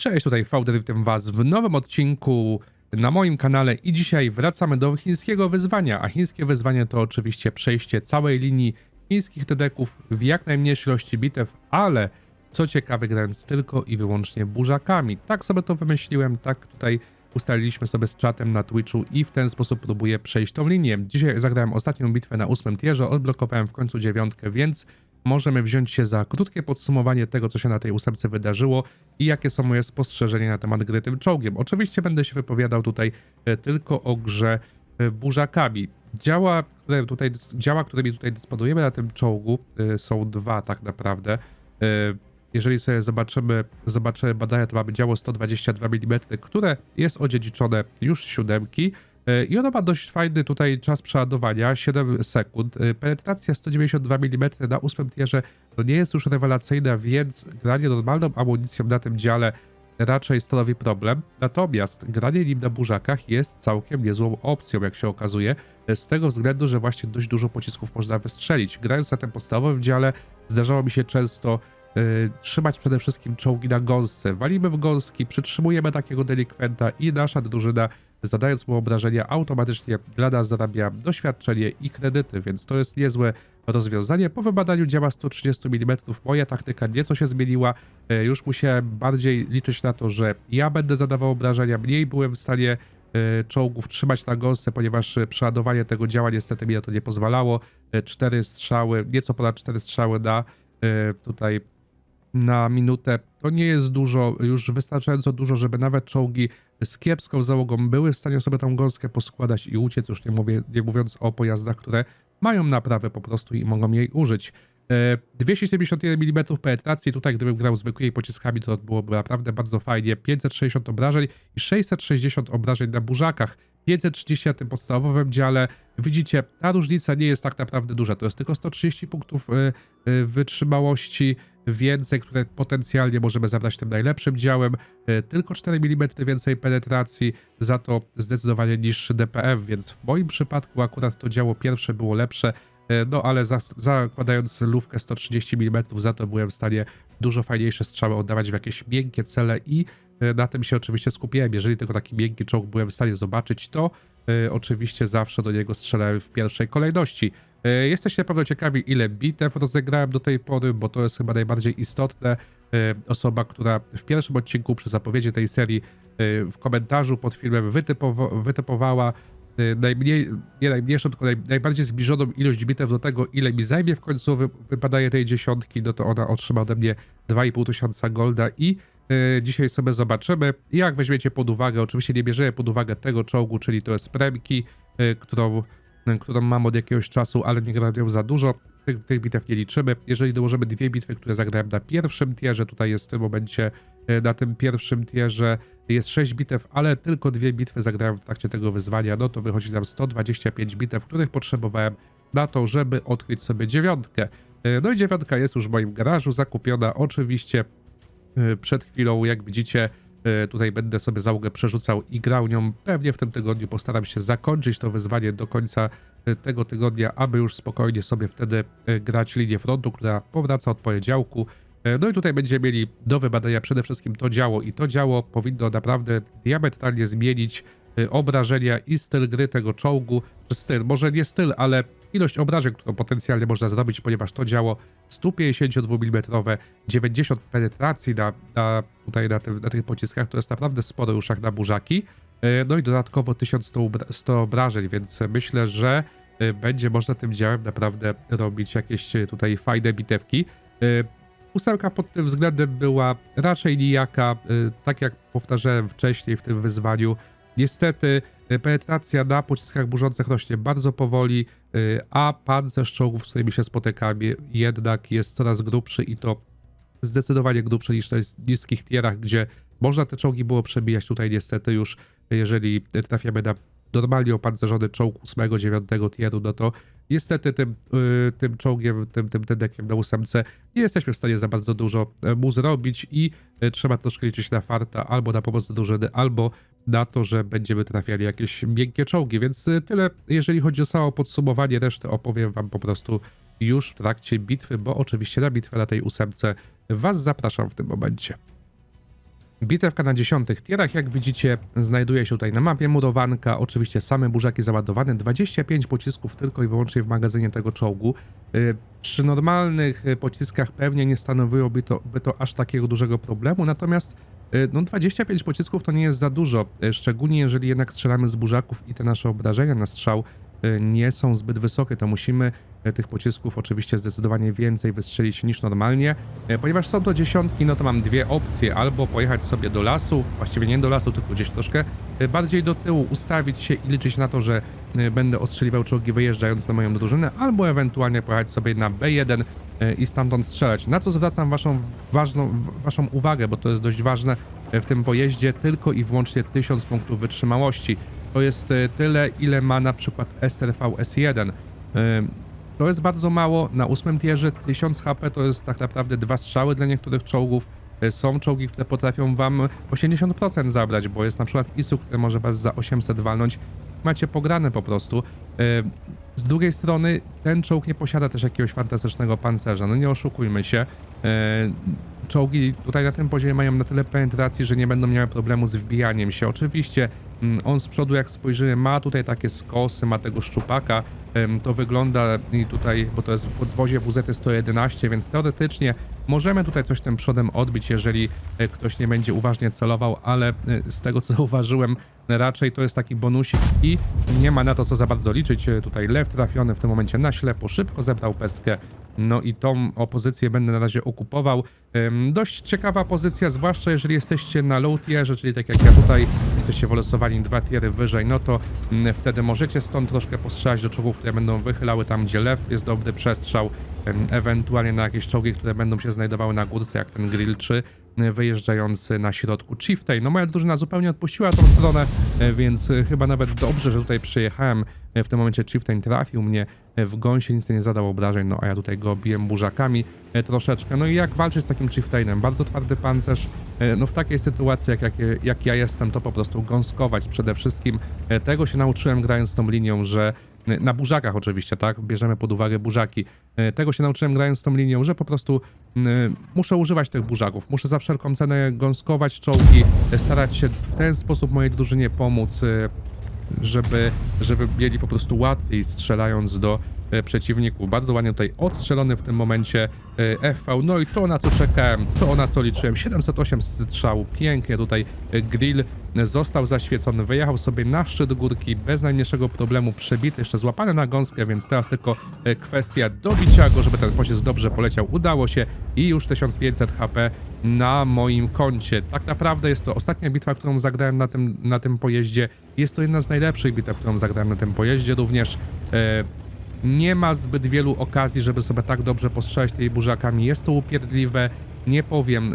Cześć, tutaj Fauder, witam was w nowym odcinku na moim kanale i dzisiaj wracamy do chińskiego wyzwania, a chińskie wyzwanie to oczywiście przejście całej linii chińskich tedeków w jak najmniejszej ilości bitew, ale co ciekawe grając tylko i wyłącznie burzakami. Tak sobie to wymyśliłem, tak tutaj ustaliliśmy sobie z czatem na Twitchu i w ten sposób próbuję przejść tą linię. Dzisiaj zagrałem ostatnią bitwę na ósmym tierze, odblokowałem w końcu dziewiątkę, więc możemy wziąć się za krótkie podsumowanie tego, co się na tej ósemce wydarzyło i jakie są moje spostrzeżenia na temat gry tym czołgiem. Oczywiście będę się wypowiadał tutaj e, tylko o grze e, burzakami. Działa, które tutaj, działa, którymi tutaj dysponujemy na tym czołgu e, są dwa tak naprawdę. Jeżeli sobie zobaczymy, zobaczymy badania, to mamy działo 122 mm, które jest odziedziczone już z siódemki. E, I ono ma dość fajny tutaj czas przeładowania, 7 sekund. E, Penetracja 192 mm na 8 tierze to nie jest już rewelacyjna, więc granie normalną amunicją na tym dziale raczej stanowi problem. Natomiast granie nim na burzakach jest całkiem niezłą opcją, jak się okazuje, e, z tego względu, że właśnie dość dużo pocisków można wystrzelić. Grając na tym podstawowym dziale, zdarzało mi się często trzymać przede wszystkim czołgi na gąsce. Walimy w gąski, przytrzymujemy takiego delikwenta i nasza drużyna, zadając mu obrażenia, automatycznie dla nas zarabia doświadczenie i kredyty, więc to jest niezłe rozwiązanie. Po wybadaniu działa 130 mm moja taktyka nieco się zmieniła. Y, Już musiałem bardziej liczyć na to, że ja będę zadawał obrażenia, mniej byłem w stanie y, czołgów trzymać na gąsce, ponieważ y, przeładowanie tego działa niestety mi na to nie pozwalało. Y, Cztery strzały, nieco ponad cztery strzały na y, tutaj na minutę. To nie jest dużo, już wystarczająco dużo, żeby nawet czołgi z kiepską załogą były w stanie sobie tą gąskę poskładać i uciec, już nie, mówię, nie mówiąc o pojazdach, które mają naprawę po prostu i mogą jej użyć. E, 271 mm penetracji, tutaj gdybym grał zwykłymi pociskami, to byłoby naprawdę bardzo fajnie. 560 obrażeń i 660 obrażeń na burzakach. 530 na tym podstawowym dziale. Widzicie, ta różnica nie jest tak naprawdę duża. To jest tylko 130 punktów y, y, wytrzymałości więcej, które potencjalnie możemy zabrać tym najlepszym działem. Y, Tylko 4 mm więcej penetracji, za to zdecydowanie niższy DPF, więc w moim przypadku akurat to działo pierwsze było lepsze. No ale za, zakładając lufkę 130 mm, za to byłem w stanie dużo fajniejsze strzały oddawać w jakieś miękkie cele i na tym się oczywiście skupiłem. Jeżeli tylko taki miękki czołg byłem w stanie zobaczyć, to e, oczywiście zawsze do niego strzelałem w pierwszej kolejności. E, Jesteście na pewno ciekawi, ile bitew rozegrałem do tej pory, bo to jest chyba najbardziej istotne. E, Osoba, która w pierwszym odcinku przy zapowiedzi tej serii e, w komentarzu pod filmem wytypowa- wytypowała najmniej, nie najmniejszą, tylko naj, najbardziej zbliżoną ilość bitew do tego, ile mi zajmie w końcu wy, wypadanie tej dziesiątki, no to ona otrzyma ode mnie 2,5 tysiąca golda i dzisiaj sobie zobaczymy, jak weźmiecie pod uwagę, oczywiście nie bierzemy pod uwagę tego czołgu, czyli to jest premki, y, którą, y, którą mam od jakiegoś czasu, ale nie gram za dużo, tych, tych bitew nie liczymy. Jeżeli dołożymy dwie bitwy, które zagrałem na pierwszym tierze, tutaj jest w tym momencie y, na tym pierwszym tierze jest 6 bitew, ale tylko dwie bitwy zagrałem w trakcie tego wyzwania, no to wychodzi nam 125 bitew, których potrzebowałem na to, żeby odkryć sobie dziewiątkę. No i dziewiątka jest już w moim garażu, zakupiona oczywiście przed chwilą, jak widzicie, e, tutaj będę sobie załogę przerzucał i grał nią. Pewnie w tym tygodniu postaram się zakończyć to wyzwanie do końca e, tego tygodnia, aby już spokojnie sobie wtedy e, grać linię frontu, która powraca od poniedziałku. E, No i tutaj będziemy mieli do wybadania przede wszystkim to działo i to działo powinno naprawdę diametralnie zmienić e, obrażenia i styl gry tego czołgu. Styl, może nie styl, ale ilość obrażeń, którą potencjalnie można zrobić, ponieważ to działo 152 mm, 90 penetracji na, na, tutaj na, tym, na tych pociskach, to jest naprawdę sporo już jak na burzaki. E, No i dodatkowo 1100 ubra- 100 obrażeń, więc myślę, że e, będzie można tym działem naprawdę robić jakieś tutaj fajne bitewki. E, Ósemka pod tym względem była raczej nijaka, tak jak powtarzałem wcześniej w tym wyzwaniu. Niestety penetracja na pociskach burzących rośnie bardzo powoli, y, a pancerz czołgów, z którymi się spotykamy, jednak jest coraz grubszy i to zdecydowanie grubszy niż na niskich tierach, gdzie można te czołgi było przebijać. Tutaj niestety już, jeżeli trafiamy na normalnie opancerzony czołg 8-9 tieru, no to niestety tym, y, tym czołgiem, tym, tym tedekiem na ósemce nie jesteśmy w stanie za bardzo dużo e, mu zrobić i e, trzeba troszkę liczyć na farta albo na pomoc do drużyny, albo na to, że będziemy trafiali jakieś miękkie czołgi, więc y, tyle jeżeli chodzi o samo podsumowanie, resztę opowiem wam po prostu już w trakcie bitwy, bo oczywiście na bitwę na tej ósemce was zapraszam w tym momencie. Bitewka na dziesiątych tierach, jak widzicie, znajduje się tutaj na mapie murowanka. Oczywiście same burzaki załadowane, 25 pocisków tylko i wyłącznie w magazynie tego czołgu. Y, Przy normalnych y, pociskach pewnie nie stanowiłoby to, by to aż takiego dużego problemu, natomiast no 25 pocisków to nie jest za dużo, y, szczególnie jeżeli jednak strzelamy z burzaków i te nasze obrażenia na strzał y, nie są zbyt wysokie, to musimy tych pocisków oczywiście zdecydowanie więcej wystrzelić niż normalnie. E, Ponieważ są to dziesiątki, no to mam dwie opcje. Albo pojechać sobie do lasu, właściwie nie do lasu, tylko gdzieś troszkę e, bardziej do tyłu, ustawić się i liczyć na to, że e, będę ostrzeliwał czołgi wyjeżdżając na moją drużynę, albo ewentualnie pojechać sobie na B1 e, i stamtąd strzelać. Na co zwracam waszą, ważną, waszą uwagę, bo to jest dość ważne e, w tym pojeździe, tylko i wyłącznie 1000 punktów wytrzymałości. To jest e, tyle, ile ma na przykład STRV S1. E, to jest bardzo mało. Na ósmym tierze 1000 HP to jest tak naprawdę dwa strzały dla niektórych czołgów. E, Są czołgi, które potrafią wam 80% zabrać, bo jest na przykład ISU, który może was za 800 walnąć. Macie pograne po prostu. E, Z drugiej strony ten czołg nie posiada też jakiegoś fantastycznego pancerza. No nie oszukujmy się. E, Czołgi tutaj na tym poziomie mają na tyle penetracji, że nie będą miały problemu z wbijaniem się. Oczywiście mm, on z przodu, jak spojrzymy, ma tutaj takie skosy, ma tego szczupaka. To wygląda i tutaj, bo to jest w podwozie WZ 111, więc teoretycznie możemy tutaj coś tym przodem odbić, jeżeli e, ktoś nie będzie uważnie celował, ale e, z tego co zauważyłem, raczej to jest taki bonusik i nie ma na to co za bardzo liczyć. E, Tutaj lew trafiony w tym momencie na ślepo, szybko zebrał pestkę. No i tą opozycję będę na razie okupował. Dość ciekawa pozycja, zwłaszcza jeżeli jesteście na low tierze, czyli tak jak ja tutaj, jesteście wolosowani dwa tiery wyżej, no to mm, wtedy możecie stąd troszkę postrzelać do czołgów, które będą wychylały tam, gdzie lew jest dobry przestrzał, ewentualnie na jakieś czołgi, które będą się znajdowały na górce, jak ten grill 3, E, wyjeżdżający na środku Chieftain. No moja drużyna zupełnie odpuściła tą stronę, e, więc e, chyba nawet dobrze, że tutaj przyjechałem. W tym momencie Chieftain trafił mnie w gąsie, nic nie zadał obrażeń, no a ja tutaj go biłem burzakami troszeczkę. No i jak walczyć z takim Chieftainem? Bardzo twardy pancerz. No w takiej sytuacji, jak, jak, jak ja jestem, to po prostu gąskować przede wszystkim. Tego się nauczyłem grając tą linią, że na burzakach oczywiście, tak? Bierzemy pod uwagę burzaki. Y, Tego się nauczyłem grając tą linią, że po prostu y, muszę używać tych burzaków. Muszę za wszelką cenę gąskować czołgi, y, starać się w ten sposób mojej drużynie pomóc, y, żeby, żeby mieli po prostu łatwiej strzelając do przeciwników. Bardzo ładnie tutaj odstrzelony w tym momencie e, FV. No i to na co czekałem, to na co liczyłem. 708 strzału, pięknie tutaj e, grill został zaświecony, wyjechał sobie na szczyt górki bez najmniejszego problemu, przebity, jeszcze złapany na gąskę, więc teraz tylko e, kwestia dobicia go, żeby ten pocisk dobrze poleciał. Udało się i już 1500 HP na moim koncie. Tak naprawdę jest to ostatnia bitwa, którą zagrałem na tym, na tym pojeździe. Jest to jedna z najlepszych bitew, którą zagrałem na tym pojeździe również. E, nie ma zbyt wielu okazji, żeby sobie tak dobrze postrzelać tymi burzakami. Jest to upierdliwe, nie powiem.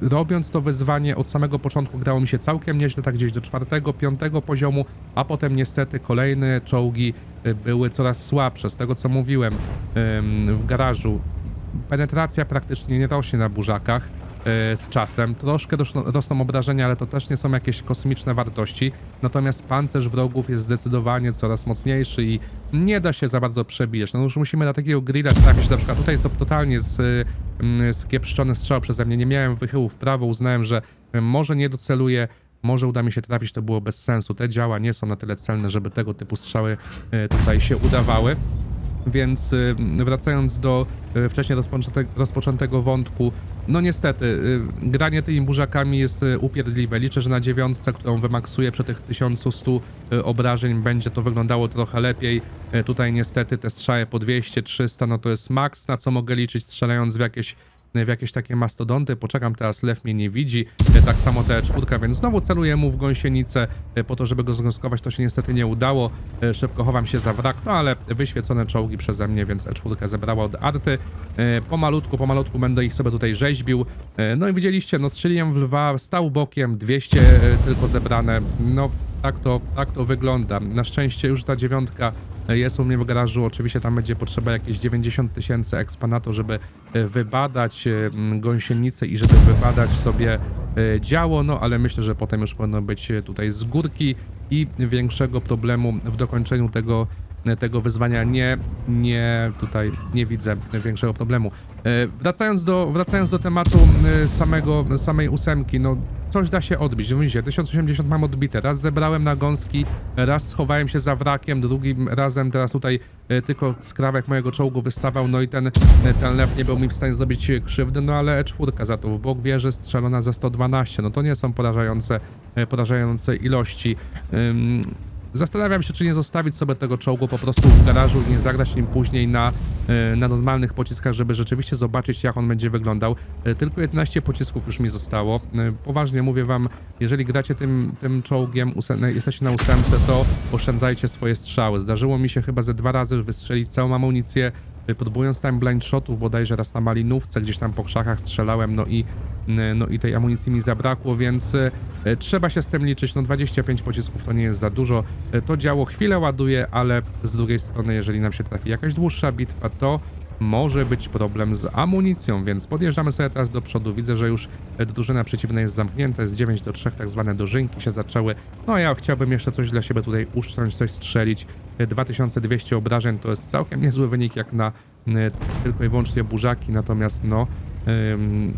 Robiąc to wyzwanie od samego początku grało mi się całkiem nieźle, tak gdzieś do czwartego, piątego poziomu, a potem niestety kolejne czołgi e, były coraz słabsze. Z tego co mówiłem em, w garażu, penetracja praktycznie nie rośnie na burzakach z czasem. Troszkę rosną, obrażenia, ale to też nie są jakieś kosmiczne wartości. Natomiast pancerz wrogów jest zdecydowanie coraz mocniejszy i nie da się za bardzo przebijać. No już musimy na takiego grilla trafić. Na przykład tutaj jest to totalnie z, mm, skiepszczony strzał przeze mnie. Nie miałem wychyłu w prawo. Uznałem, że e, może nie doceluję. Może uda mi się trafić, to było bez sensu. Te działa nie są na tyle celne, żeby tego typu strzały e, tutaj się udawały. Więc y, wracając do y, wcześniej rozpoczęte, rozpoczętego wątku, no niestety, y, granie tymi burzakami jest y, upierdliwe. Liczę, że na dziewiątce, którą wymaksuję przy tych 1100 y, obrażeń, będzie to wyglądało trochę lepiej. Tutaj niestety te strzały po 200, 300, no to jest maks, na co mogę liczyć strzelając w jakieś w jakieś takie mastodonty. Poczekam teraz, lew mnie nie widzi. E, Tak samo te czwórka, więc znowu celuję mu w gąsienicę e, po to, żeby go zgąskować. To się niestety nie udało. E, Szybko chowam się za wrak, no ale wyświecone czołgi przeze mnie, więc E4 zebrała od arty. Pomalutku, pomalutku będę ich sobie tutaj rzeźbił. No i widzieliście, no strzeliłem w lwa, stał bokiem, 200 e, tylko zebrane. No tak to, tak to wygląda. Na szczęście już ta dziewiątka jest u mnie w garażu. Oczywiście tam będzie potrzeba jakieś 90 tysięcy expa na to, żeby e, wybadać e, gąsienicę i żeby wybadać sobie e, działo, no ale myślę, że potem już powinno być tutaj z górki i większego problemu w dokończeniu tego tego wyzwania nie, nie tutaj nie widzę większego problemu. E, Wracając do, wracając do tematu e, samego, samej ósemki, no coś da się odbić. Widzicie, 1080 mam odbite. Raz zebrałem na gąski, raz schowałem się za wrakiem, drugim razem teraz tutaj e, tylko skrawek mojego czołgu wystawał, no i ten, e, ten lew nie był mi w stanie zrobić krzywdy, no ale czwórka za to w bok wieży strzelona za 112, no to nie są porażające, e, porażające ilości. Zastanawiam się, czy nie zostawić sobie tego czołgu po prostu w garażu i nie zagrać nim później na, e, na normalnych pociskach, żeby rzeczywiście zobaczyć, jak on będzie wyglądał. E, Tylko 11 pocisków już mi zostało. E, Poważnie mówię wam, jeżeli gracie tym, tym czołgiem, jesteście na ósemce, to oszczędzajcie swoje strzały. Zdarzyło mi się chyba ze dwa razy wystrzelić całą amunicję, próbując tam blind shotów, bodajże raz na malinówce, gdzieś tam po krzakach strzelałem, no i, no i tej amunicji mi zabrakło, więc e, e, trzeba się z tym liczyć. No 25 pocisków to nie jest za dużo. E, To działo chwilę ładuje, ale z drugiej strony, jeżeli nam się trafi jakaś dłuższa bitwa, to może być problem z amunicją, więc podjeżdżamy sobie teraz do przodu. Widzę, że już e, drużyna przeciwna jest zamknięta, jest 9 do 3, tak zwane dożynki się zaczęły. No a ja chciałbym jeszcze coś dla siebie tutaj uszcząć, coś strzelić. E, 2200 obrażeń to jest całkiem niezły wynik jak na e, tylko i wyłącznie burzaki, natomiast no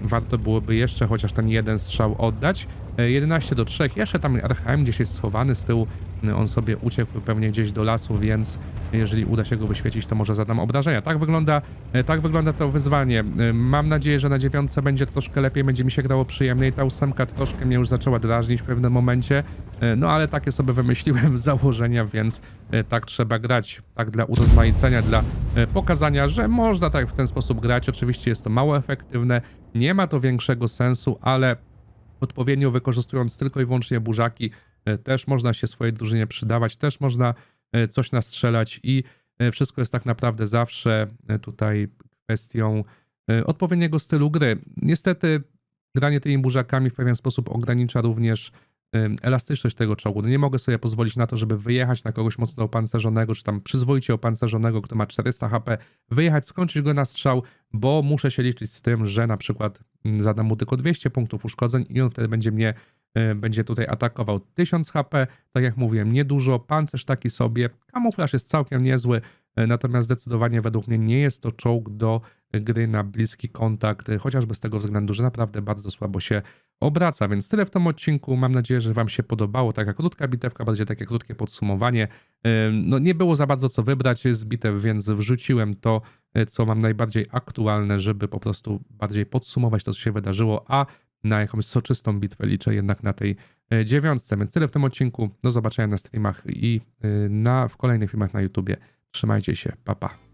warto byłoby jeszcze chociaż ten jeden strzał oddać. E, 11 do 3, jeszcze tam RHM gdzieś jest schowany z tyłu, on sobie uciekł pewnie gdzieś do lasu, więc jeżeli uda się go wyświecić, to może zadam obrażenia. Tak wygląda, e, tak wygląda to wyzwanie. E, Mam nadzieję, że na dziewiątce będzie troszkę lepiej, będzie mi się grało przyjemniej. Ta ósemka troszkę mnie już zaczęła drażnić w pewnym momencie, e, no ale takie sobie wymyśliłem założenia, więc tak trzeba grać, tak dla urozmaicenia, dla pokazania, że można tak w ten sposób grać. Oczywiście jest to mało efektywne, nie ma to większego sensu, ale odpowiednio wykorzystując tylko i wyłącznie burzaki, też można się swojej drużynie przydawać, też można e, coś nastrzelać i e, wszystko jest tak naprawdę zawsze e, tutaj kwestią e, odpowiedniego stylu gry. Niestety granie tymi burzakami w pewien sposób ogranicza również elastyczność tego czołgu. No nie mogę sobie pozwolić na to, żeby wyjechać na kogoś mocno opancerzonego, czy tam przyzwoicie opancerzonego, kto ma 400 HP, wyjechać, skończyć go na strzał, bo muszę się liczyć z tym, że na przykład mm, zadam mu tylko 200 punktów uszkodzeń i on wtedy będzie mnie, e, będzie tutaj atakował 1000 HP, tak jak mówiłem, niedużo, pancerz taki sobie, kamuflaż jest całkiem niezły, e, natomiast zdecydowanie według mnie nie jest to czołg do gry na bliski kontakt, e, chociażby z tego względu, że naprawdę bardzo słabo się obraca, więc tyle w tym odcinku. Mam nadzieję, że Wam się podobało. Taka krótka bitewka, bardziej takie krótkie podsumowanie. No nie było za bardzo co wybrać z bitew, więc wrzuciłem to, y, co mam najbardziej aktualne, żeby po prostu bardziej podsumować to, co się wydarzyło, a na jakąś soczystą bitwę liczę jednak na tej y, dziewiątce. Więc tyle w tym odcinku. Do zobaczenia na streamach i y, na, w kolejnych filmach na YouTubie. Trzymajcie się. Pa, pa.